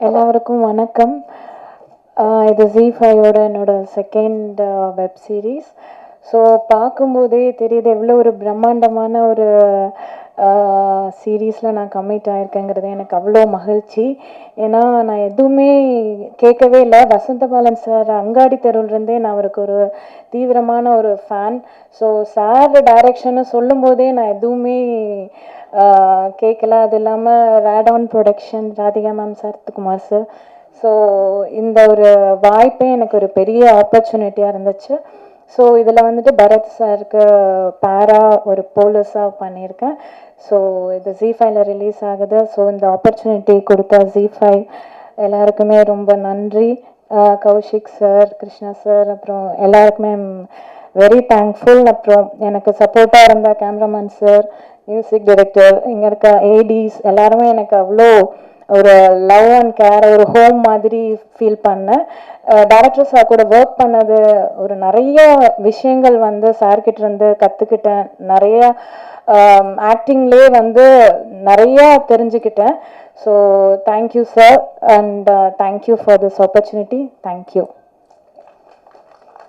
எல்லாருக்கும் வணக்கம். இது ஜி ஃபைவோட என்னோட செகண்ட் வெப் சீரிஸ் ஸோ பார்க்கும்போதே தெரியுது எவ்வளோ ஒரு பிரம்மாண்டமான ஒரு சீரீஸில் நான் கம்மிட் ஆகிருக்கேங்கிறது எனக்கு அவ்வளோ மகிழ்ச்சி. ஏன்னா நான் எதுவுமே கேட்கவே இல்லை. வசந்தபாலன் சார் அங்காடி தெருவிலிருந்தே நான் அவருக்கு ஒரு தீவிரமான ஒரு ஃபேன் ஸோ சார் டைரக்ஷன்னு சொல்லும் போதே நான் எதுவுமே கேட்கல அது இல்லாமல் Radaan production Radhika ma'am Sarathkumar sir so இந்த ஒரு வாய்ப்பே எனக்கு ஒரு பெரிய ஆப்பர்ச்சுனிட்டியாக இருந்துச்சு. ஸோ இதில் வந்துட்டு பரத் சாருக்கு பேரா ஒரு போலீஸாக பண்ணியிருக்கேன். ஸோ இது ஜி ஃபைவ்ல ரிலீஸ் ஆகுது. ஸோ இந்த ஆப்பர்ச்சுனிட்டி கொடுத்த ஜி ஃபைவ் எல்லாருக்குமே ரொம்ப நன்றி. கௌஷிக் சார் கிருஷ்ணா சார் அப்புறம் எல்லாருக்குமே வெரி தேங்க்ஃபுல் அப்புறம் எனக்கு சப்போர்ட்டாக இருந்த கேமராமேன் சார் மியூசிக் டைரக்டர் இங்கே இருக்க ஏடிஸ் எல்லாருமே எனக்கு அவ்வளோ ஒரு லவ் அண்ட் கேர் ஒரு ஹோம் மாதிரி ஃபீல் பண்ணேன் டேரக்டர் சார் கூட ஒர்க் பண்ணது ஒரு நிறைய விஷயங்கள் வந்து சார்கிட்ட இருந்து கற்றுக்கிட்டேன் நிறைய ஆக்டிங்லேயே வந்து நிறைய தெரிஞ்சுக்கிட்டேன். So thank you sir and thank you for this opportunity thank you